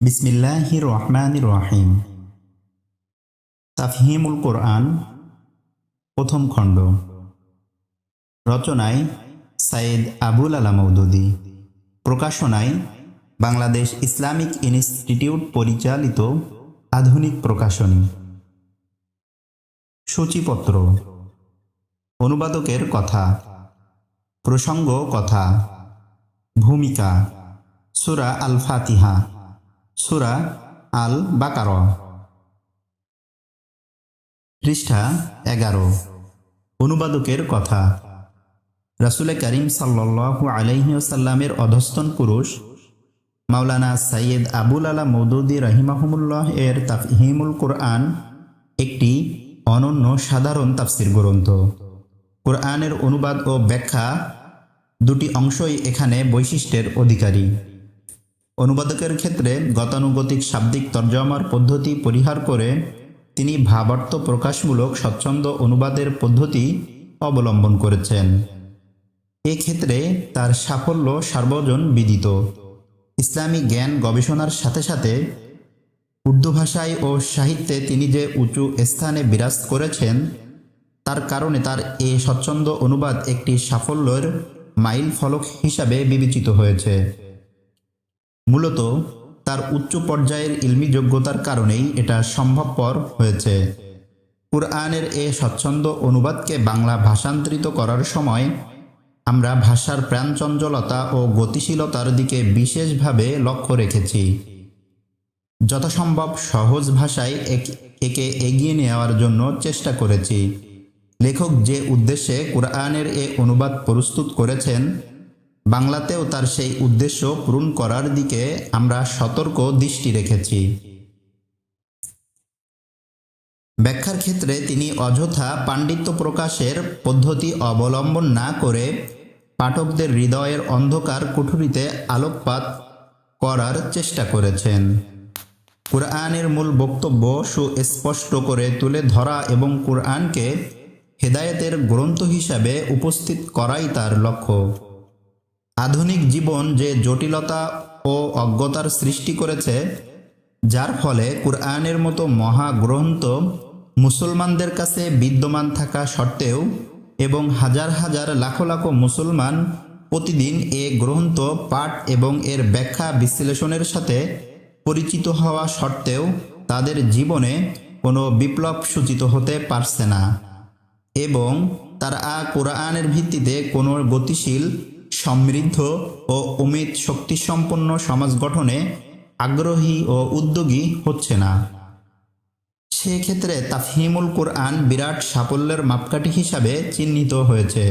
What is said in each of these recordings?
বিসমিল্লাহ রহমান রহিম তাফহিমুল কোরআন, প্রথম খণ্ড। রচনায় সাইদ আবুল আলা মৌদুদি প্রকাশনায় বাংলাদেশ ইসলামিক ইনস্টিটিউট পরিচালিত আধুনিক প্রকাশনী। সূচিপত্র। অনুবাদকের কথা। প্রসঙ্গ কথা। ভূমিকা। সুরা আল ফাতিহা সুরা আল বাকার পৃষ্ঠা এগারো। অনুবাদকের কথা। রাসুলে করিম সাল্লাহ আলহিউসাল্লামের অধস্তন পুরুষ, মাওলানা সাইয়দ আবুল আলা মৌদুদি রহিমাহমুল্লাহ এর তাফহিমুল কোরআন একটি অনন্য সাধারণ তাফসির গ্রন্থ। কোরআনের অনুবাদ ও ব্যাখ্যা দুটি অংশই এখানে বৈশিষ্ট্যের অধিকারী। অনুবাদকের ক্ষেত্রে গতানুগতিক শাব্দিক তর্জমার পদ্ধতি পরিহার করে তিনি ভাবার্থ প্রকাশমূলক স্বচ্ছন্দ অনুবাদের পদ্ধতি অবলম্বন করেছেন। এক্ষেত্রে তার সাফল্য সার্বজন বিদিত। ইসলামী জ্ঞান গবেষণার সাথে সাথে উর্দু ভাষায় ও সাহিত্যে তিনি যে উঁচু স্থানে বিরাজ করেছেন, তার কারণে তার এ স্বচ্ছন্দ অনুবাদ একটি সাফল্যের মাইল ফলক হিসাবে বিবেচিত হয়েছে। মূলত তার উচ্চ পর্যায়ের ইলমি যোগ্যতার কারণেই এটা সম্ভবপর হয়েছে। কুরআনের এ স্বচ্ছন্দ অনুবাদকে বাংলা ভাষান্তরিত করার সময় আমরা ভাষার প্রাণচঞ্চলতা ও গতিশীলতার দিকে বিশেষভাবে লক্ষ্য রেখেছি। যথাসম্ভব সহজ ভাষায় একে এগিয়ে নেওয়ার জন্য চেষ্টা করেছি। লেখক যে উদ্দেশ্যে কোরআনের এ অনুবাদ প্রস্তুত করেছেন বাংলাতেও তার সেই উদ্দেশ্য পূরণ করার দিকে আমরা সতর্ক দৃষ্টি রেখেছি। ব্যাখ্যার ক্ষেত্রে তিনি অযথা পাণ্ডিত্য প্রকাশের পদ্ধতি অবলম্বন না করে পাঠকদের হৃদয়ের অন্ধকার কুঠুরিতে আলোকপাত করার চেষ্টা করেছেন। কোরআনের মূল বক্তব্য সুস্পষ্ট করে তুলে ধরা এবং কোরআনকে হেদায়েতের গ্রন্থ হিসাবে উপস্থিত করাই তার লক্ষ্য। আধুনিক জীবন যে জটিলতা ও অজ্ঞতার সৃষ্টি করেছে, যার ফলে কোরআনের মতো মহাগ্রন্থ মুসলমানদের কাছে বিদ্যমান থাকা সত্ত্বেও এবং হাজার হাজার লাখো লাখো মুসলমান প্রতিদিন এ গ্রন্থ পাঠ এবং এর ব্যাখ্যা বিশ্লেষণের সাথে পরিচিত হওয়া সত্ত্বেও তাদের জীবনে কোনো বিপ্লব সূচিত হতে পারছে না এবং তারা কোরআনের ভিত্তিতে কোনো গতিশীল সমৃদ্ধ ও উমিদ শক্তিসম্পন্ন সমাজ গঠনে আগ্রহী ও উদ্যোগী হচ্ছে না। সেক্ষেত্রে তাফহিমুল কোরআন বিরাট সাফল্যের মাপকাঠি হিসাবে চিহ্নিত হয়েছে।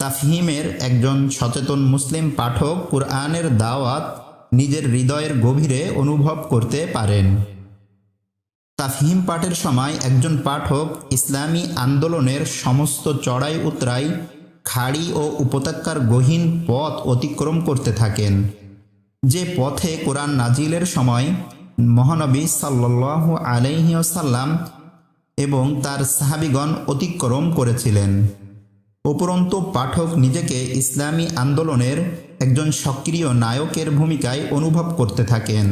তাফহিমের একজন সচেতন মুসলিম পাঠক কোরআনের দাওয়াত নিজের হৃদয়ের গভীরে অনুভব করতে পারেন। তাফহিম পাঠের সময় একজন পাঠক ইসলামী আন্দোলনের সমস্ত চড়াই উতরাই খাড়ি ও উপত্যকার গহীন পথ অতিক্রম করতে থাকেন। যে পথে কোরআন নাজিলের সময় মহানবী সাল্লাহ আলহিসাল্লাম এবং তার সাহাবিগণ অতিক্রম করেছিলেন। উপরন্ত পাঠক নিজেকে ইসলামী আন্দোলনের একজন সক্রিয় নায়কের ভূমিকায় অনুভব করতে থাকেন।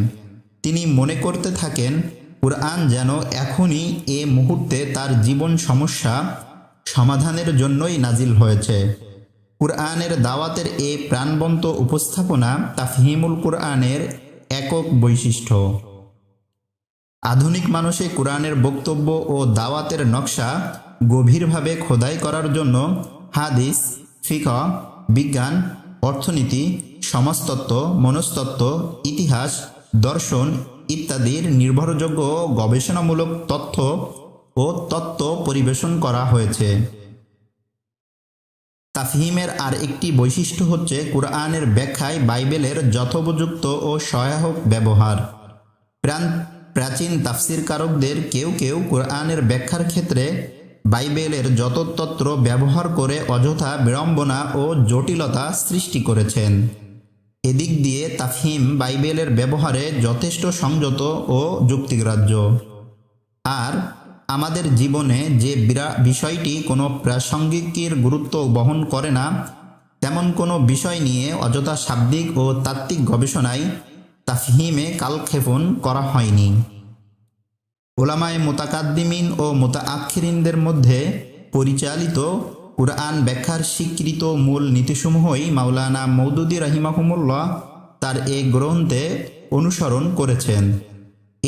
তিনি মনে করতে থাকেন, কোরআন যেন এখনই এ মুহূর্তে তার জীবন সমস্যা সমাধানের জন্যই নাজিল হয়েছে। কুরআনের দাওয়াতের এ প্রাণবন্ত উপস্থাপনা তাফহিমুল কুরআনের একক বৈশিষ্ট্য। আধুনিক মানুষে কোরআনের বক্তব্য ও দাওয়াতের নকশা গভীরভাবে খোদাই করার জন্য হাদিস ফিক বিজ্ঞান, অর্থনীতি, সমাজতত্ত্ব, মনস্তত্ত্ব, ইতিহাস, দর্শন ইত্যাদির নির্ভরযোগ্য গবেষণামূলক তথ্য ও তত্ত্ব পরিবেশন করা হয়েছে। তাফহিমের আর একটি বৈশিষ্ট্য হচ্ছে কোরআনের ব্যাখ্যায় বাইবেলের যথোপযুক্ত ও সহায়ক ব্যবহার। প্রাচীন তাফসিরকারকদের কেউ কেউ কোরআনের ব্যাখ্যার ক্ষেত্রে বাইবেলের যততত্র ব্যবহার করে অযথা বিড়ম্বনা ও জটিলতা সৃষ্টি করেছেন। এদিক দিয়ে তাফহিম বাইবেলের ব্যবহারে যথেষ্ট সংযত ও যুক্তিগ্রাহ্য। আর আমাদের জীবনে যে বিষয়টি কোনো প্রাসঙ্গিকের গুরুত্ব বহন করে না, তেমন কোনো বিষয় নিয়ে অযথা শাব্দিক ও তাত্ত্বিক গবেষণায় তাফহিমে কালক্ষেপণ করা হয়নি। ওলামায় মোতাকাদ্দিমিন ও মোতাআক্ষিরিনদের মধ্যে পরিচালিত কুরআন ব্যাখ্যার স্বীকৃত মূল নীতিসমূহই মাওলানা মৌদুদি রাহিমাহুমুল্লাহ তার এ গ্রন্থে অনুসরণ করেছেন।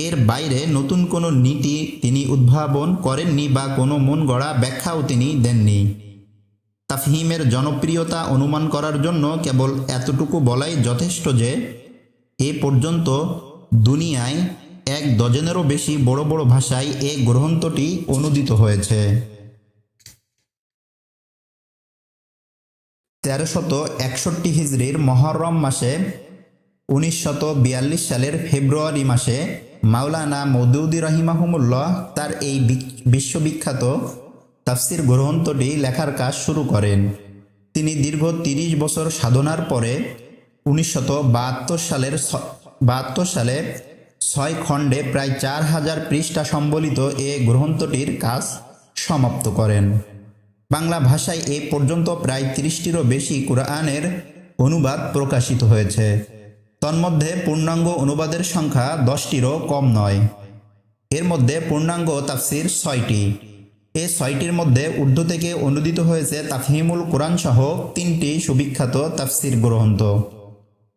এর বাইরে নতুন কোনো নীতি তিনি উদ্ভাবন করেননি বা কোনো মন গড়া ব্যাখ্যাও তিনি দেননি। তাফহিমের জনপ্রিয়তা অনুমান করার জন্য কেবল এতটুকু বলাই যথেষ্ট যে, এ পর্যন্ত দুনিয়ায় এক ডজনেরও বেশি বড় বড় ভাষায় এ গ্রন্থটি অনুদিত হয়েছে। তেরোশত একষট্টি হিজড়ির মহরম মাসে উনিশশত সালের ফেব্রুয়ারি মাসে মাওলানা মৌদুদি রহিমাহমুল্লাহ তার এই বিশ্ববিখ্যাত তাফসির গ্রন্থটি লেখার কাজ শুরু করেন। তিনি দীর্ঘ তিরিশ বছর সাধনার পরে উনিশশত সালের বাহাত্তর সালে ছয় খণ্ডে প্রায় চার হাজার পৃষ্ঠা সম্বলিত এ গ্রন্থটির কাজ সমাপ্ত করেন। বাংলা ভাষায় এ পর্যন্ত প্রায় তিরিশটিরও বেশি কুরআনের অনুবাদ প্রকাশিত হয়েছে। তন্মধ্যে পূর্ণাঙ্গ অনুবাদের সংখ্যা দশটিরও কম নয়। এর মধ্যে পূর্ণাঙ্গ তাফসির ছয়টি। এ ছয়টির মধ্যে উর্দু থেকে অনুদিত হয়েছে তাফহিমুল কোরআন সহ তিনটি সুবিখ্যাত তাফসির গ্রন্থ।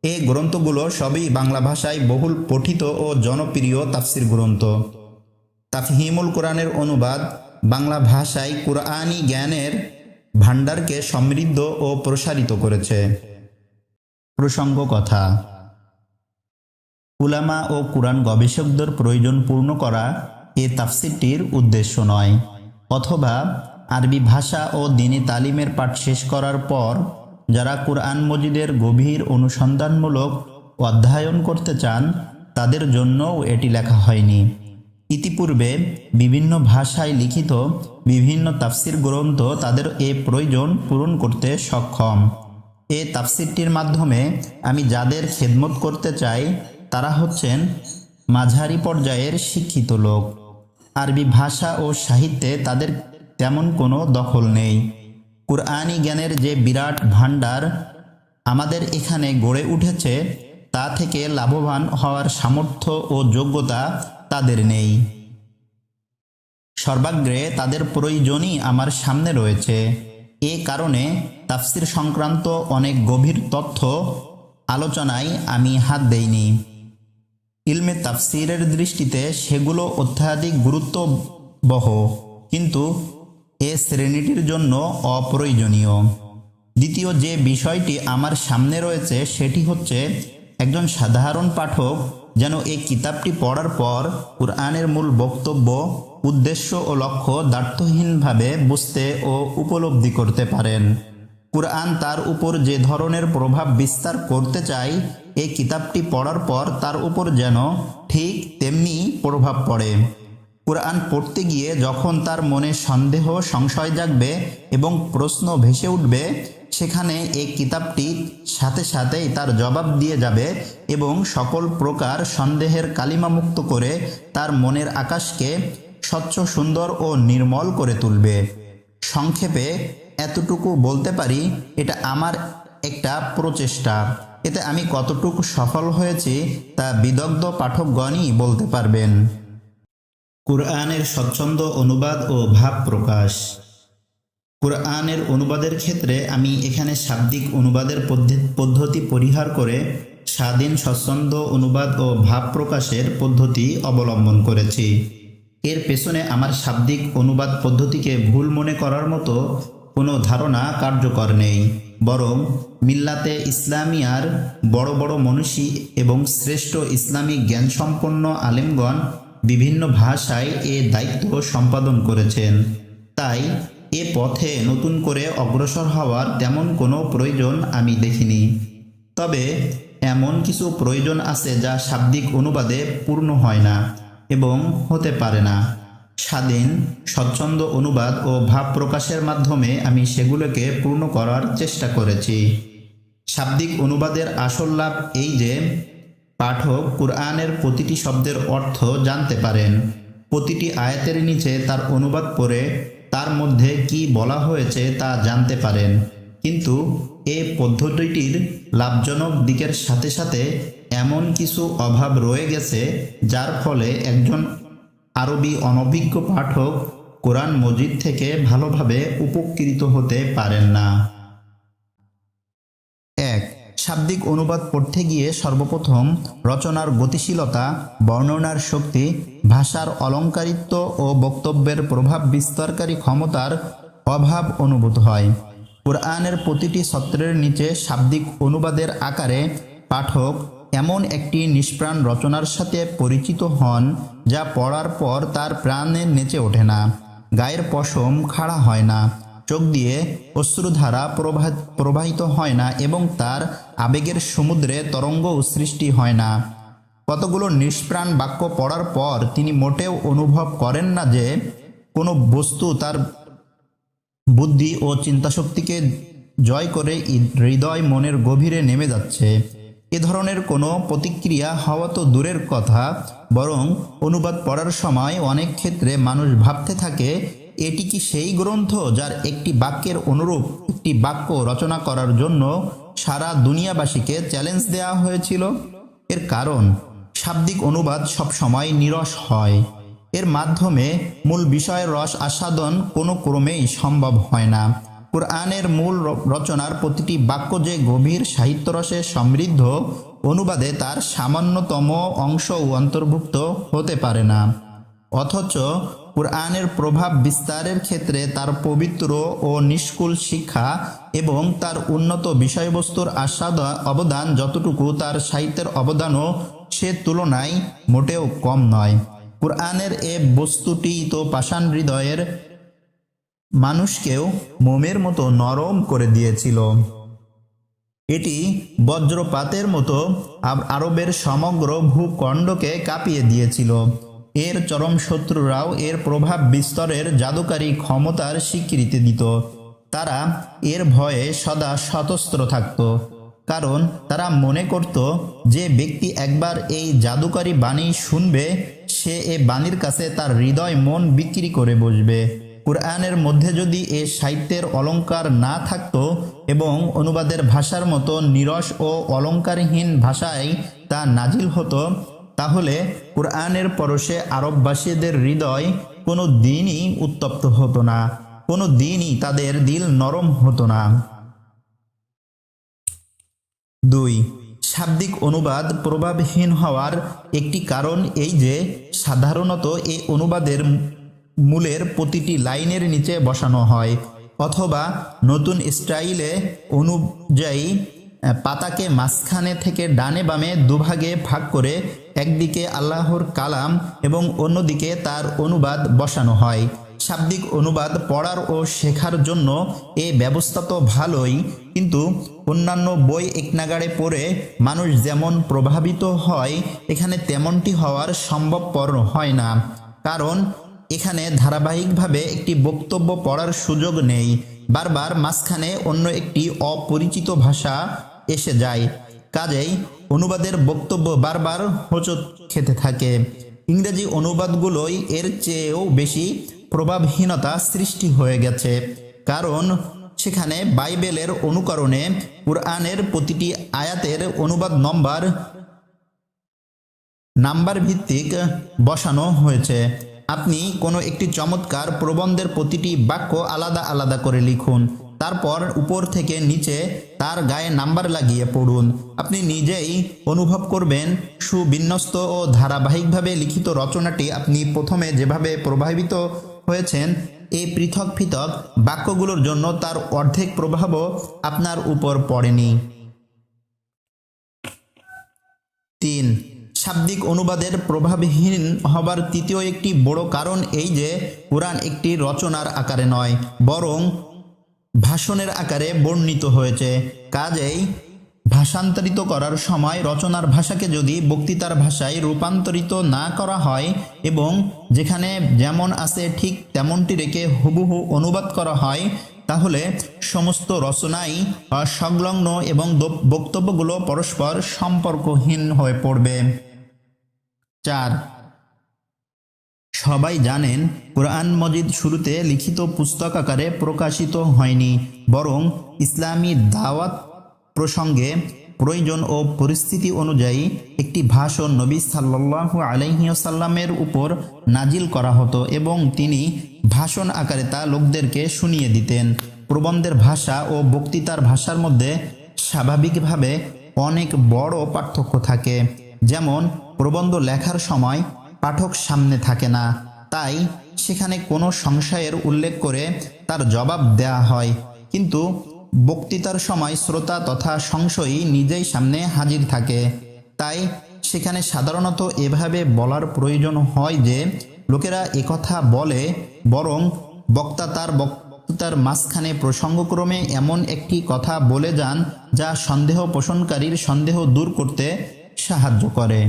এই গ্রন্থগুলো সবই বাংলা ভাষায় বহুল পঠিত ও জনপ্রিয় তাফসির গ্রন্থ। তাফহিমুল কোরআনের অনুবাদ বাংলা ভাষায় কোরআনি জ্ঞানের ভাণ্ডারকে সমৃদ্ধ ও প্রসারিত করেছে। প্রসঙ্গ কথা উলামা ও কোরআন গবেষকদের প্রয়োজন পূর্ণ করা এ তাফসিরটির উদ্দেশ্য নয়। অথবা আরবি ভাষা ও দিনী তালিমের পাঠ শেষ করার পর যারা কোরআন মজিদের গভীর অনুসন্ধানমূলক অধ্যয়ন করতে চান, তাদের জন্যও এটি লেখা হয়নি। ইতিপূর্বে বিভিন্ন ভাষায় লিখিত বিভিন্ন তাফসির গ্রন্থ তাদের এ প্রয়োজন পূরণ করতে সক্ষম। এ তাফসিরটির মাধ্যমে আমি যাদের খেদমত করতে চাই তারা হচ্ছেন মাঝারি পর্যায়ের শিক্ষিত লোক। আরবি ভাষা ও সাহিত্যে তাদের তেমন কোনো দখল নেই। কুরআনি জ্ঞানের যে বিরাট ভাণ্ডার আমাদের এখানে গড়ে উঠেছে, তা থেকে লাভবান হওয়ার সামর্থ্য ও যোগ্যতা তাদের নেই। সর্বাগ্রে তাদের প্রয়োজনই আমার সামনে রয়েছে। এ কারণে তাফসির সংক্রান্ত অনেক গভীর তথ্য, আলোচনায় আমি হাত দেইনি। ইলমে তাফসিরের দৃষ্টিতে সেগুলো অত্যাধিক গুরুত্ববহ, কিন্তু এ শ্রেণীটির জন্য অপ্রয়োজনীয়। দ্বিতীয় যে বিষয়টি আমার সামনে রয়েছে, সেটি হচ্ছে একজন সাধারণ পাঠক যেন এই কিতাবটি পড়ার পর কুরআনের মূল বক্তব্য, উদ্দেশ্য ও লক্ষ্য দ্বার্থহীনভাবে বুঝতে ও উপলব্ধি করতে পারেন। কুরআন তার উপর যে ধরনের প্রভাব বিস্তার করতে চায় এই কিতাবটি পড়ার পর তার উপর যেন ঠিক তেমনি প্রভাব পড়ে। কোরআন পড়তে গিয়ে যখন তার মনে সন্দেহ, সংশয় জাগবে এবং প্রশ্ন ভেসে উঠবে, সেখানে এই কিতাবটি সাথে সাথেই তার জবাব দিয়ে যাবে এবং সকল প্রকার সন্দেহের কালিমামুক্ত করে তার মনের আকাশকে স্বচ্ছ, সুন্দর ও নির্মল করে তুলবে। সংক্ষেপে এতটুকু বলতে পারি, এটা আমার একটা প্রচেষ্টা। এতে আমি কতটুকু সফল হয়েছি তা বিদগ্ধ পাঠকগণই বলতে পারবেন। কুরআনের স্বচ্ছন্দ অনুবাদ ও ভাব প্রকাশ। কুরআনের অনুবাদের ক্ষেত্রে আমি এখানে শাব্দিক অনুবাদের পদ্ধ- পদ্ধতি পরিহার করে স্বাধীন স্বচ্ছন্দ অনুবাদ ও ভাব প্রকাশের পদ্ধতি অবলম্বন করেছি। এর পেছনে আমার শাব্দিক অনুবাদ পদ্ধতিকে ভুল মনে করার মতো কোনো ধারণা কার্যকর নেই, বরং মিল্লাতে ইসলামিয়ার বড় বড় মনীষী এবং শ্রেষ্ঠ ইসলামিক জ্ঞানসম্পন্ন আলেমগণ বিভিন্ন ভাষায় এ দায়িত্ব সম্পাদন করেছেন। তাই এ পথে নতুন করে অগ্রসর হওয়ার তেমন কোনো প্রয়োজন আমি দেখিনি। তবে এমন কিছু প্রয়োজন আছে যা শাব্দিক অনুবাদে পূর্ণ হয় না এবং হতে পারে না। স্বাধীন, স্বচ্ছন্দ অনুবাদ ও ভাব প্রকাশের মাধ্যমে আমি সেগুলোকে পূর্ণ করার চেষ্টা করেছি। শাব্দিক অনুবাদের আসল লাভ এই যে, পাঠক কুরআনের প্রতিটি শব্দের অর্থ জানতে পারেন। প্রতিটি আয়াতের নিচে তার অনুবাদ পড়ে, তার মধ্যে কি বলা হয়েছে তা জানতে পারেন। কিন্তু এ পদ্ধতিটির লাভজনক দিকের সাথে সাথে এমন কিছু অভাব রয়ে গেছে, যার ফলে একজন আরবি অনভিজ্ঞ পাঠক কোরআন মজিদ থেকে ভালোভাবে উপকৃত হতে পারেন না। এক, শাব্দিক অনুবাদ পড়তে গিয়ে সর্বপ্রথম রচনার গতিশীলতা, বর্ণনার শক্তি, ভাষার অলঙ্কারিত্ব ও বক্তব্যের প্রভাব বিস্তারকারী ক্ষমতার অভাব অনুভূত হয়। কোরআনের প্রতিটি সত্রের নিচে শাব্দিক অনুবাদের আকারে পাঠক এমন একটি নিষ্প্রাণ রচনার সাথে পরিচিত হন, যা পড়ার পর তার প্রাণে নেচে ওঠে না। গায়ের পশম খাড়া হয় না। চোখ দিয়ে অশ্রুধারা প্রবাহিত হয় না এবং তার আবেগের সমুদ্রে তরঙ্গ সৃষ্টি হয় না। কতগুলো নিষ্প্রাণ বাক্য পড়ার পর তিনি মোটেও অনুভব করেন না যে কোনো বস্তু তার বুদ্ধি ও চিন্তাশক্তিকে জয় করে হৃদয় মনের গভীরে নেমে যাচ্ছে। এ ধরনের কোনো প্রতিক্রিয়া হওয়া তো দূরের কথা, বরং অনুবাদ পড়ার সময় অনেক ক্ষেত্রে মানুষ ভাবতে থাকে, এটি কি সেই গ্রন্থ যার একটি বাক্যের অনুরূপ একটি বাক্য রচনা করার জন্য সারা দুনিয়াবাসীকে চ্যালেঞ্জ দেওয়া হয়েছিল? এর কারণ, শাব্দিক অনুবাদ সবসময় নিরস হয়। এর মাধ্যমে মূল বিষয়ের রস আস্বাদন কোনো ক্রমেই সম্ভব হয় না। কোরআনের মূল রচনার প্রতিটি বাক্য যে গভীর সাহিত্যরসে সমৃদ্ধ, অনুবাদে তার সামান্যতম অংশও অন্তর্ভুক্ত হতে পারে না। অথচ কোরআনের প্রভাব বিস্তারের ক্ষেত্রে তার পবিত্র ও নিষ্কুল শিক্ষা এবং তার উন্নত বিষয়বস্তুর আস্বাদ অবদান যতটুকু তার সাহিত্যের অবদানও সে তুলনায় মোটেও কম নয়। কোরআনের এ বস্তুটি তো পাষাণ হৃদয়ের মানুষকেও মোমের মতো নরম করে দিয়েছিল। এটি বজ্রপাতের মতো আরবের সমগ্র ভূখণ্ডকে কাঁপিয়ে দিয়েছিল। এর চরম শত্রুরাও এর প্রভাব বিস্তারের জাদুকারী ক্ষমতার স্বীকৃতি দিত। তারা এর ভয়ে সদা সতস্ত্র থাকত, কারণ তারা মনে করত, যে ব্যক্তি একবার এই জাদুকারী বাণী শুনবে, সে এ বাণীর কাছে তার হৃদয় মন বিক্রি করে বসবে। কোরআনের মধ্যে যদি এ সাহিত্যের অলঙ্কার না থাকতো এবং অনুবাদের ভাষার মতো নিরস ও অলঙ্কারহীন ভাষায় তা নাজিল হতো, তাহলে কোরআনের পরশে আরববাসীদের হৃদয় কোনো দিনই উত্তপ্ত হতো না, কোনো দিনই তাদের দিল নরম হতো না। দুই, শাব্দিক অনুবাদ প্রভাবহীন হওয়ার একটি কারণ এই যে, সাধারণত এই অনুবাদের মূলের প্রতিটি লাইনের নিচে বসানো হয়, অথবা নতুন স্টাইলে অনুযায়ী পাতাকে মাঝখানে থেকে ডানে বামে দুভাগে ভাগ করে একদিকে আল্লাহর কালাম এবং অন্যদিকে তার অনুবাদ বসানো হয়। শাব্দিক অনুবাদ পড়ার ও শেখার জন্য এ ব্যবস্থা তো ভালোই, কিন্তু অন্যান্য বই একনাগাড়ে পড়ে মানুষ যেমন প্রভাবিত হয়, এখানে তেমনটি হওয়ার সম্ভবপর হয় না। কারণ এখানে ধারাবাহিকভাবে একটি বক্তব্য পড়ার সুযোগ নেই। বারবার মাঝখানে অন্য একটি অপরিচিত ভাষা এসে যায়। কাজেই অনুবাদের বক্তব্য বারবার হোঁচট খেতে থাকে। ইংরেজি অনুবাদগুলোই এর চেয়েও বেশি প্রভাবহীনতা সৃষ্টি হয়ে গেছে। কারণ সেখানে বাইবেলের অনুকরণে কোরআনের প্রতিটি আয়াতের অনুবাদ নম্বর, নাম্বার ভিত্তিক বসানো হয়েছে। আপনি কোনো একটি চমৎকার প্রবন্ধের প্রতিটি বাক্য আলাদা আলাদা করে লিখুন। তারপর উপর থেকে নিচে তার গায়ে নাম্বার লাগিয়ে পড়ুন। আপনি নিজেই অনুভব করবেন, সুবিন্যস্ত ও ধারাবাহিকভাবে লিখিত রচনাটি আপনি প্রথমে যেভাবে প্রভাবিত হয়েছেন, এই পৃথক পৃথক বাক্যগুলোর জন্য তার অর্ধেক প্রভাবও আপনার উপর পড়েনি। শাব্দিক অনুবাদের প্রভাবহীন হবার তৃতীয় একটি বড় কারণ এই যে কোরআন একটি রচনার আকারে নয়, বরং ভাষণের আকারে বর্ণিত হয়েছে। কাজেই ভাষান্তরিত করার সময় রচনার ভাষাকে যদি বক্তৃতার ভাষায় রূপান্তরিত না করা হয় এবং যেখানে যেমন আছে ঠিক তেমনটি রেখে হুবহু অনুবাদ করা হয়, তাহলে সমস্ত রচনাই সংলগ্ন এবং বক্তব্যগুলো পরস্পর সম্পর্কহীন হয়ে পড়বে। চার। সবাই জানেন, কোরআন মজিদ শুরুতে লিখিত পুস্তক আকারে প্রকাশিত হয়নি, বরং ইসলামী দাওয়াত প্রসঙ্গে প্রয়োজন ও পরিস্থিতি অনুযায়ী একটি ভাষণ নবী সাল্লাল্লাহু আলাইহিসাল্লামের উপর নাজিল করা হতো এবং তিনি ভাষণ আকারে তা লোকদেরকে শুনিয়ে দিতেন। প্রবন্ধের ভাষা ও বক্তৃতার ভাষার মধ্যে স্বাভাবিকভাবে অনেক বড় পার্থক্য থাকে। যেমন, প্রবন্ধ লেখার সময় পাঠক সামনে থাকে না, তাই সেখানে কোনো সংশয়ের উল্লেখ করে তার জবাব দেয়া হয়। কিন্তু বক্তৃতার সময় শ্রোতা তথা সংশয়ী নিজেই সামনে হাজির থাকে। তাই সেখানে সাধারণত এভাবে বলার প্রয়োজন হয় যে, লোকেরা একথা বলে, বরং বক্তা তার বক্তৃতার মাঝখানে প্রসঙ্গক্রমে এমন একটি কথা বলে যান যা সন্দেহ পোষণকারীর সন্দেহ দূর করতে সাহায্য করে।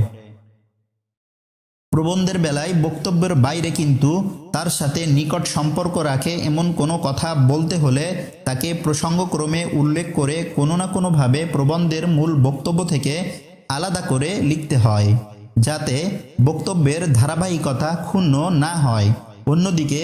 প্রবন্ধের বেলায় বক্তব্যের বাইরে কিন্তু তার সাথে নিকট সম্পর্ক রাখে এমন কোনো কথা বলতে হলে তাকে প্রসঙ্গক্রমে উল্লেখ করে কোনো না কোনোভাবে প্রবন্ধের মূল বক্তব্য থেকে আলাদা করে লিখতে হয়, যাতে বক্তব্যের ধারাবাহিকতা ক্ষুণ্ণ না হয়। অন্যদিকে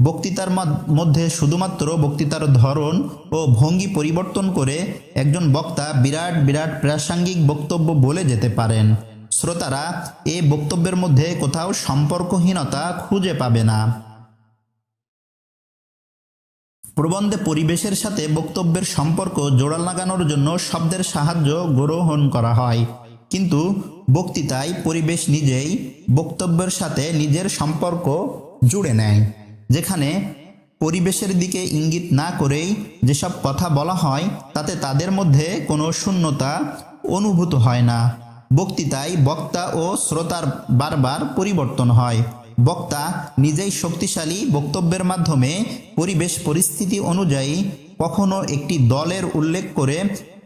বক্তৃতার মধ্যে শুধুমাত্র বক্তৃতার ধরন ও ভঙ্গি পরিবর্তন করে একজন বক্তা বিরাট বিরাট প্রাসঙ্গিক বক্তব্য বলে যেতে পারেন। শ্রোতারা এ বক্তব্যের মধ্যে কোথাও সম্পর্কহীনতা খুঁজে পাবে না। প্রবন্ধে পরিবেশের সাথে বক্তব্যের সম্পর্ক জোড়া লাগানোর জন্য শব্দের সাহায্য গ্রহণ করা হয়। কিন্তু বক্তৃতায় পরিবেশ নিজেই বক্তব্যের সাথে নিজের সম্পর্ক জুড়ে নেয়। যেখানে পরিবেশের দিকে ইঙ্গিত না করেই যেসব কথা বলা হয়, তাতে তাদের মধ্যে কোনো শূন্যতা অনুভূত হয় না। বক্তৃতায় বক্তা ও শ্রোতার বারবার পরিবর্তন হয়। বক্তা নিজেই শক্তিশালী বক্তব্যের মাধ্যমে পরিবেশ পরিস্থিতি অনুযায়ী কখনো একটি দলের উল্লেখ করে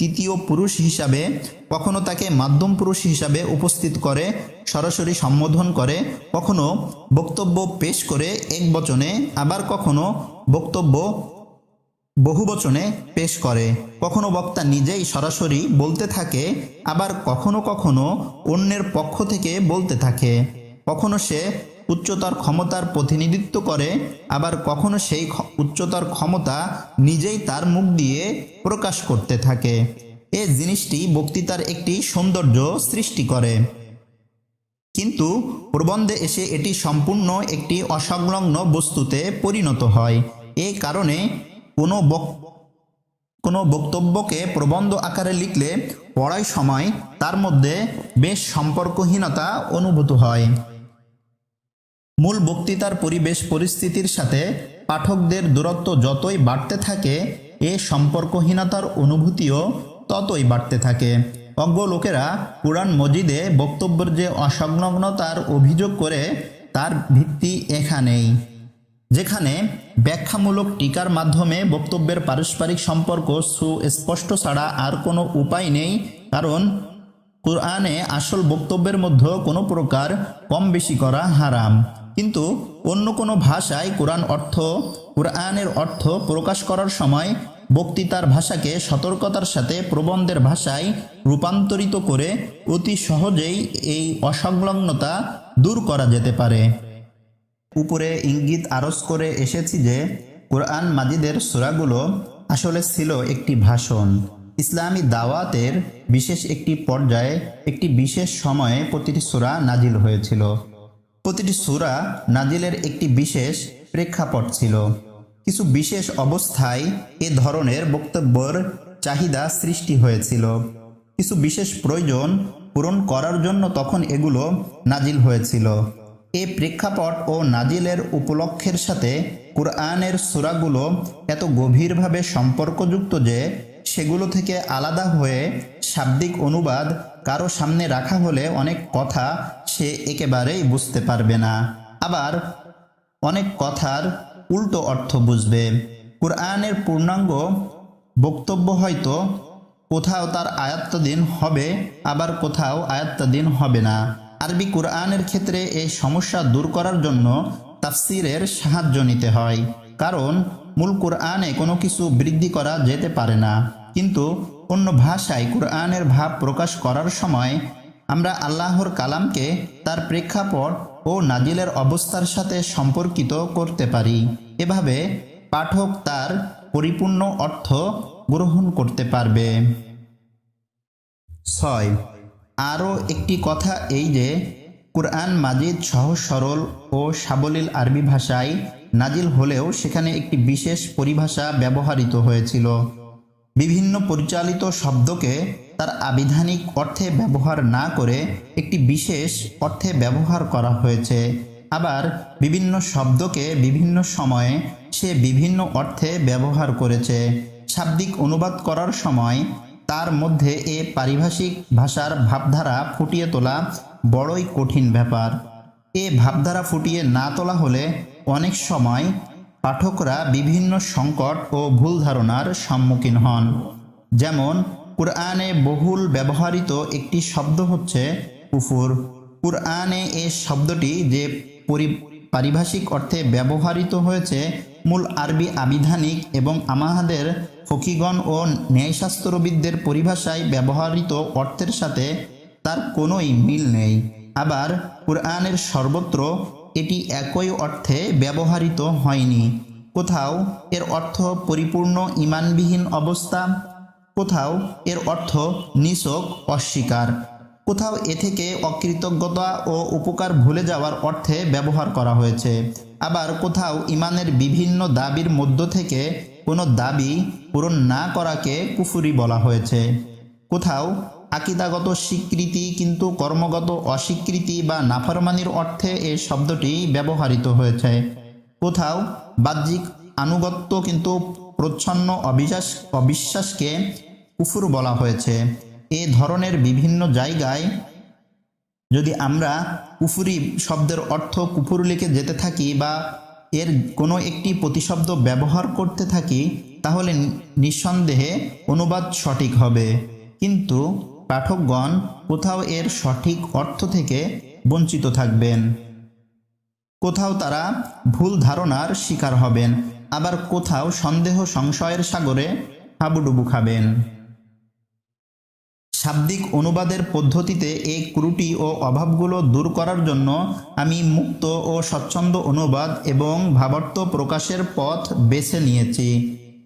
তৃতীয় পুরুষ হিসাবে কখনো তাকে মাধ্যম পুরুষ হিসাবে উপস্থিত করে, সরাসরি সম্বোধন করে, কখনো বক্তব্য পেশ করে এক বচনে, আবার কখনো বক্তব্য বহুবচনে পেশ করে। কখনো বক্তা নিজেই সরাসরি বলতে থাকে, আবার কখনো কখনো অন্যের পক্ষ থেকে বলতে থাকে। কখনো সে উচ্চতর ক্ষমতার প্রতিনিধিত্ব করে, আবার কখনো সেই উচ্চতর ক্ষমতা নিজেই তার মুখ দিয়ে প্রকাশ করতে থাকে। এ জিনিসটি বক্তৃতার একটি সৌন্দর্য সৃষ্টি করে। কিন্তু প্রবন্ধে এসে এটি সম্পূর্ণ একটি অসংলগ্ন বস্তুতে পরিণত হয়। এই কারণে কোনো কোনো বক্তব্যকে প্রবন্ধ আকারে লিখলে পড়ার সময়, তার মধ্যে বেশ সম্পর্কহীনতা অনুভূত হয়। মূল বক্তৃতার পরিবেশ পরিস্থিতির সাথে পাঠকদের দূরত্ব যতই বাড়তে থাকে, এ সম্পর্কহীনতার অনুভূতিও ততই বাড়তে থাকে। অজ্ঞ লোকেরা কোরআন মজিদে বক্তব্যের যে অসংলগ্নতার অভিযোগ করে, তার ভিত্তি এখানেই। যেখানে ব্যাখ্যামূলক টিকার মাধ্যমে বক্তব্যের পারস্পরিক সম্পর্ক সুস্পষ্ট ছাড়া আর কোনো উপায় নেই, কারণ কোরআনে আসল বক্তব্যের মধ্যে কোনো প্রকার কম বেশি করা হারাম। কিন্তু অন্য কোনো ভাষায় কোরআন অর্থ, কোরআনের অর্থ প্রকাশ করার সময় বক্তৃতার ভাষাকে সতর্কতার সাথে প্রবন্ধের ভাষায় রূপান্তরিত করে অতি সহজেই এই অসংলগ্নতা দূর করা যেতে পারে। উপরে ইঙ্গিত আরজ করে এসেছি যে কোরআন মাজিদের সূরাগুলো আসলে ছিল একটি ভাষণ। ইসলামী দাওয়াতের বিশেষ একটি পর্যায়ে একটি বিশেষ সময়ে প্রতিটি সূরা নাজিল হয়েছিল। প্রতিটি সুরা নাজিলের একটি বিশেষ প্রেক্ষাপট ছিল। কিছু বিশেষ অবস্থায় এ ধরনের বক্তব্যের চাহিদা সৃষ্টি হয়েছিল। কিছু বিশেষ প্রয়োজন পূরণ করার জন্য তখন এগুলো নাজিল হয়েছিল। এ প্রেক্ষাপট ও নাজিলের উপলক্ষের সাথে কোরআনের সূরাগুলো এত গভীরভাবে সম্পর্কযুক্ত যে সেগুলো থেকে আলাদা হয়ে শাব্দিক অনুবাদ কারও সামনে রাখা হলে অনেক কথা সে একেবারেই বুঝতে পারবে না। আবার অনেক কথার উল্টো অর্থ বুঝবে। কোরআনের পূর্ণাঙ্গ বক্তব্য হয়তো কোথাও তার আয়াত্তাধীন হবে, আবার কোথাও আয়াত্তাধীন হবে না। আরবি কোরআনের ক্ষেত্রে এই সমস্যা দূর করার জন্য তাফসিরের সাহায্য নিতে হয়। কারণ মূল কোরআনে কোনো কিছু বৃদ্ধি করা যেতে পারে না। কিন্তু অন্য ভাষায় কোরআনের ভাব প্রকাশ করার সময় আমরা আল্লাহর কালামকে তার প্রেক্ষাপট ও নাজিলের অবস্থার সাথে সম্পর্কিত করতে পারি। এভাবে পাঠক তার পরিপূর্ণ অর্থ গ্রহণ করতে পারবে। ছয়। আরও একটি কথা এই যে, কুরআন মাজিদ সহজ সরল ও সাবলীল আরবি ভাষায় নাজিল হলেও সেখানে একটি বিশেষ পরিভাষা ব্যবহৃত হয়েছিল। বিভিন্ন পরিচালিত শব্দকে তার আবিধানিক অর্থে ব্যবহার না করে একটি বিশেষ অর্থে ব্যবহার করা হয়েছে। আবার বিভিন্ন শব্দকে বিভিন্ন সময়ে সে বিভিন্ন অর্থে ব্যবহার করেছে। শাব্দিক অনুবাদ করার সময় তার মধ্যে এ পারিভাষিক ভাষার ভাবধারা ফুটিয়ে তোলা বড়ই কঠিন ব্যাপার। এ ভাবধারা ফুটিয়ে না তোলা হলে অনেক সময় পাঠকরা বিভিন্ন সংকট ও ভুল ধারণার সম্মুখীন হন। যেমন, কুরআনে বহুল ব্যবহৃত একটি শব্দ হচ্ছে কুফুর। কুরআনে এ শব্দটি যে পরি, পারিভাষিক অর্থে ব্যবহৃত হয়েছে, মূল আরবি আবিধানিক এবং আমাদের ফকিগণ ও ন্যায়শাস্ত্রবিদদের পরিভাষায় ব্যবহৃত অর্থের সাথে তার কোনোই মিল নেই। আবার, কুরআনের সর্বত্র এটি একই অর্থে ব্যবহৃত হয়নি। কোথাও এর অর্থ পরিপূর্ণ ইমানবিহীন অবস্থা, কোথাও এর অর্থ নিছক অস্বীকার। কোথাও এ থেকে অকৃতজ্ঞতা ও উপকার ভুলে যাওয়ার অর্থে ব্যবহার করা হয়েছে। আবার কোথাও ইমানের বিভিন্ন দাবির মধ্য থেকে কোনো দাবি পূরণ না করাকে কুফুরি বলা হয়েছে। কোথাও আকিদাগত স্বীকৃতি কিন্তু কর্মগত অস্বীকৃতি বা নাফরমানির অর্থে এই শব্দটি ব্যবহৃত হয়েছে। কোথাও বাহ্যিক আনুগত্য কিন্তু প্রচ্ছন্ন অবিশ্বাস, অবিশ্বাসকে কুফুর বলা হয়েছে। এ ধরনের বিভিন্ন জায়গায় যদি আমরা কুফুরি শব্দের অর্থ কুফুর লিখে যেতে থাকি বা এর কোনো একটি প্রতিশব্দ ব্যবহার করতে থাকি, তাহলে নিঃসন্দেহে অনুবাদ সঠিক হবে। কিন্তু পাঠকগণ কোথাও এর সঠিক অর্থ থেকে বঞ্চিত থাকবেন। কোথাও তারা ভুল ধারণার শিকার হবেন, আবার কোথাও সন্দেহ সংশয়ের সাগরে হাবুডুবু খাবেন। শাব্দিক অনুবাদের পদ্ধতিতে এই ত্রুটি ও অভাবগুলো দূর করার জন্য আমি মুক্ত ও স্বচ্ছন্দ অনুবাদ এবং ভাবার্থ প্রকাশের পথ বেছে নিয়েছি।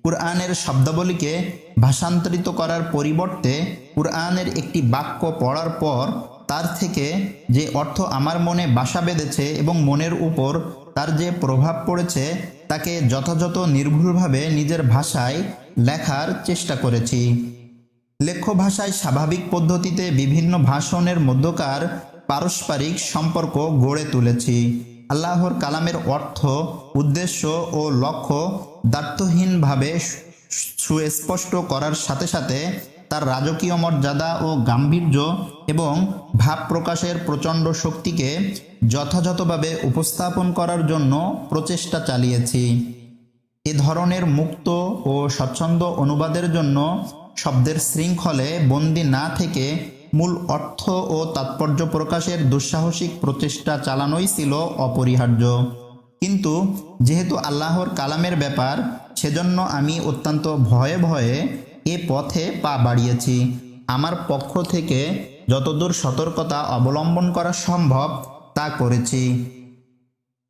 কুরআনের শব্দাবলীকে ভাষান্তরিত করার পরিবর্তে কুরআনের একটি বাক্য পড়ার পর তার থেকে যে অর্থ আমার মনে বাসা বেঁধেছে এবং মনের উপর তার যে প্রভাব পড়েছে, তাকে যথাযথ নির্ভুলভাবে নিজের ভাষায় লেখার চেষ্টা করেছি। লেখ্য ভাষায় স্বাভাবিক পদ্ধতিতে বিভিন্ন ভাষণের মধ্যকার পারস্পরিক সম্পর্ক গড়ে তুলেছি। আল্লাহর কালামের অর্থ, উদ্দেশ্য ও লক্ষ্য দার্থহীনভাবে সুস্পষ্ট করার সাথে সাথে তার রাজকীয় মর্যাদা ও গাম্ভীর্য এবং ভাব প্রকাশের প্রচণ্ড শক্তিকে যথাযথভাবে উপস্থাপন করার জন্য প্রচেষ্টা চালিয়েছি। এ ধরনের মুক্ত ও স্বচ্ছন্দ অনুবাদের জন্য শব্দের শৃঙ্খলে বন্দি না থেকে মূল অর্থ ও তাৎপর্য প্রকাশের দুঃসাহসিক প্রচেষ্টা চালানোই ছিল অপরিহার্য। কিন্তু যেহেতু আল্লাহর কালামের ব্যাপার, সেজন্য আমি অত্যন্ত ভয়ে ভয়ে এ পথে পা বাড়িয়েছি। আমার পক্ষ থেকে যতদূর সতর্কতা অবলম্বন করা সম্ভব তা করেছি।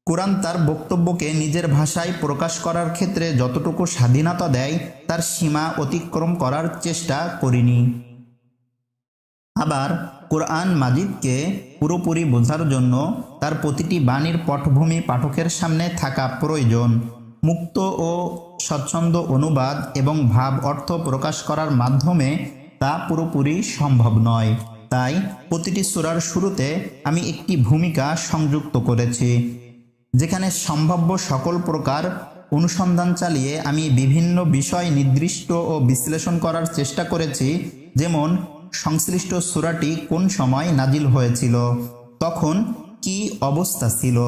কোরআন তার বক্তব্যকে নিজের ভাষায় প্রকাশ করার ক্ষেত্রে যতটুকু স্বাধীনতা দেয়, তার সীমা অতিক্রম করার চেষ্টা করিনি। আবার কোরআন মাজিদকে পুরোপুরি বোঝার জন্য তার প্রতিটি বাণীর পটভূমি পাঠকের সামনে থাকা প্রয়োজন। মুক্ত ও স্বচ্ছন্দ অনুবাদ এবং ভাব অর্থ প্রকাশ করার মাধ্যমে তা পুরোপুরি সম্ভব নয়। তাই প্রতিটি সুরার শুরুতে আমি একটি ভূমিকা সংযুক্ত করেছি, যেখানে সম্ভাব্য সকল প্রকার অনুসন্ধান চালিয়ে আমি বিভিন্ন বিষয় নির্দিষ্ট ও বিশ্লেষণ করার চেষ্টা করেছি, যেমন সংশ্লিষ্ট সুরাটি কোন সময় নাজিল হয়েছিল? তখন কি অবস্থা ছিল?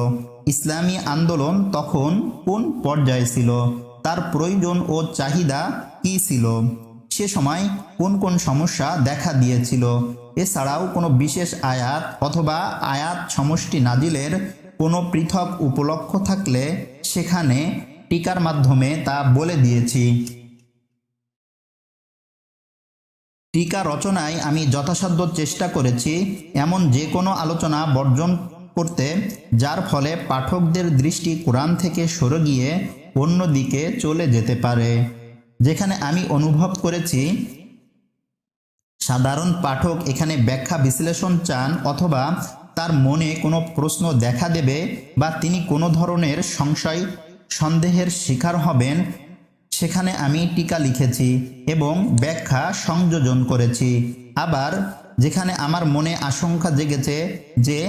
ইসলামী আন্দোলন তখন কোন পর্যায়ে ছিল? তার প্রয়োজন ও চাহিদা কি ছিল? সে সময় কোন কোন সমস্যা দেখা দিয়েছিল? এছাড়াও কোনো বিশেষ আয়াত অথবা আয়াত সমষ্টি নাজিলের কোনো পৃথক উপলক্ষ থাকলে সেখানে টিকার মাধ্যমে তা বলে দিয়েছি। টিকা রচনায় আমি যথাসাধ্য চেষ্টা করেছি এমন যে কোনো আলোচনা বর্জন করতে, যার ফলে পাঠকদের দৃষ্টি কোরআন থেকে সরে গিয়ে অন্য দিকে চলে যেতে পারে। যেখানে আমি অনুভব করেছি, সাধারণ পাঠক এখানে ব্যাখ্যা বিশ্লেষণ চান অথবা তার মনে কোনো প্রশ্ন দেখা দেবে বা তিনি কোনো ধরনের সংশয়, সন্দেহের শিকার হবেন সেখানে আমি টিকা লিখেছি এবং ব্যাখ্যা সংযোজন করেছি। আবার যেখানে আমার মনে আশঙ্কা জেগেছে যে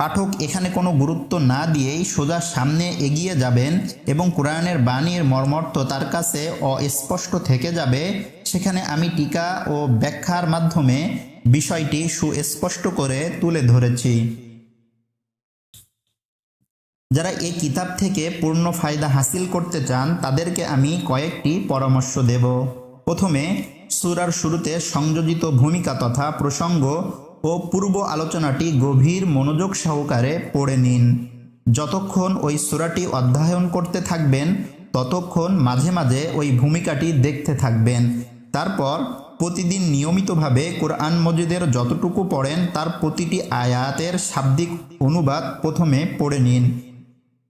পাঠক এখানে কোনো গুরুত্ব না দিয়েই সোজা সামনে এগিয়ে যাবেন এবং কোরআনের বাণীর মর্মর্থ তার কাছে অস্পষ্ট থেকে যাবে, সেখানে আমি টিকা ও ব্যাখ্যার মাধ্যমে বিষয়টি সুস্পষ্ট করে তুলে ধরেছি। যারা এই কিতাব থেকে পূর্ণ ফায়দা হাসিল করতে চান, তাদেরকে আমি কয়েকটি পরামর্শ দেব। প্রথমে, সুরার শুরুতে সংযোজিত ভূমিকা তথা প্রসঙ্গ ও পূর্ব আলোচনাটি গভীর মনোযোগ সহকারে পড়ে নিন। যতক্ষণ ওই সুরাটি অধ্যয়ন করতে থাকবেন, ততক্ষণ মাঝে মাঝে ওই ভূমিকাটি দেখতে থাকবেন। তারপর, প্রতিদিন নিয়মিতভাবে কোরআন মজিদের যতটুকু পড়েন, তার প্রতিটি আয়াতের শাব্দিক অনুবাদ প্রথমে পড়ে নিন।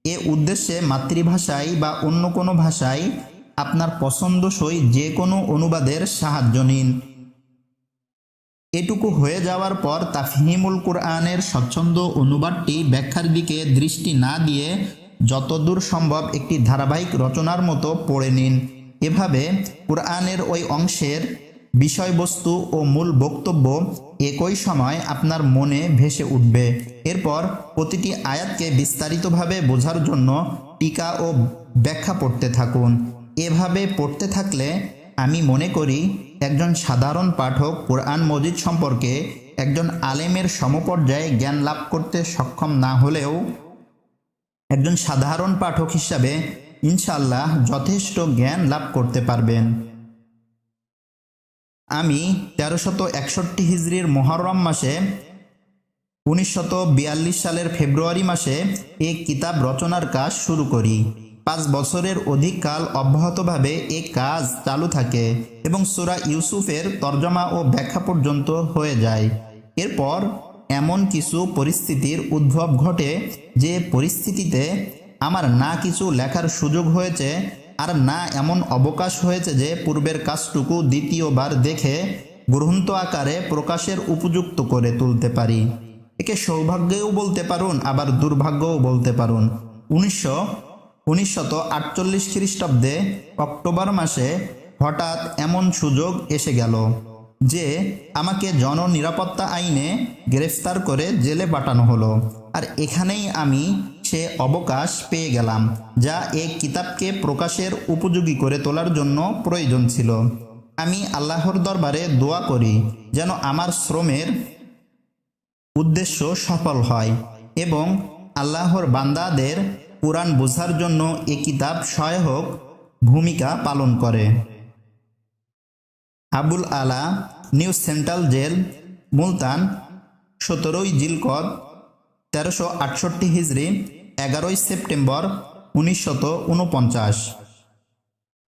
এ উদ্দেশ্যে মাতৃভাষায় বা অন্য কোনো ভাষায় আপনার পছন্দসই যে কোনো অনুবাদের সাহায্য নিন। এটুকু হয়ে যাওয়ার পর তাফহিমুল কোরআনের স্বচ্ছন্দ অনুবাদটি ব্যাখ্যার দিকে দৃষ্টি না দিয়ে যতদূর সম্ভব একটি ধারাবাহিক রচনার মতো পড়ে নিন। এভাবে কোরআনের ওই অংশের বিষয়বস্তু ও মূল বক্তব্য একই সময় আপনার মনে ভেসে উঠবে। এরপর প্রতিটি আয়াতকে বিস্তারিতভাবে বোঝার জন্য টিকা ও ব্যাখ্যা পড়তে থাকুন। এভাবে পড়তে থাকলে আমি মনে করি একজন সাধারণ পাঠক কোরআন মজিদ সম্পর্কে একজন আলেমের সমপর্যায়ে জ্ঞান লাভ করতে সক্ষম না হলেও একজন সাধারণ পাঠক হিসাবে ইনশাল্লাহ যথেষ্ট জ্ঞান লাভ করতে পারবেন। আমি তেরোশত একষট্টি হিজড়ির মহরম মাসে, উনিশশত বিয়াল্লিশ সালের ফেব্রুয়ারি মাসে এ কিতাব রচনার কাজ শুরু করি। পাঁচ বছরের অধিক কাল অব্যাহতভাবে এ কাজ চালু থাকে এবং সুরা ইউসুফের তর্জমা ও ব্যাখ্যা পর্যন্ত হয়ে যায়। এরপর এমন কিছু পরিস্থিতির উদ্ভব ঘটে যে পরিস্থিতিতে আমার না কিছু লেখার সুযোগ হয়েছে আর না এমন অবকাশ হয়েছে যে পূর্বের কাজটুকু দ্বিতীয়বার দেখে গ্রন্থ আকারে প্রকাশের উপযুক্ত করে তুলতে পারি। একে সৌভাগ্যও বলতে পারুন, আবার দুর্ভাগ্যও বলতে পারুন। উনিশশো, উনিশশত আটচল্লিশ খ্রিস্টাব্দে অক্টোবর মাসে হঠাৎ এমন সুযোগ এসে গেল যে আমাকে জননিরাপত্তা আইনে গ্রেফতার করে জেলে পাঠানো হলো। আর এখানেই আমি সে অবকাশ পেয়ে গেলাম, যা এই কিতাবকে প্রকাশের উপযোগী করে তোলার জন্য প্রয়োজন ছিল। আমি আল্লাহর দরবারে দোয়া করি, যেন আমার শ্রমের উদ্দেশ্য সফল হয় এবং আল্লাহর বান্দাদের কোরআন বোঝার জন্য এ কিতাব সহায়ক ভূমিকা পালন করে। আবুল আলা, নিউ সেন্ট্রাল জেল, মুলতান, সতেরোই জিলকদ, তেরোশো আটষট্টি হিজড়ি এগারোই সেপ্টেম্বর উনিশশত উনপঞ্চাশ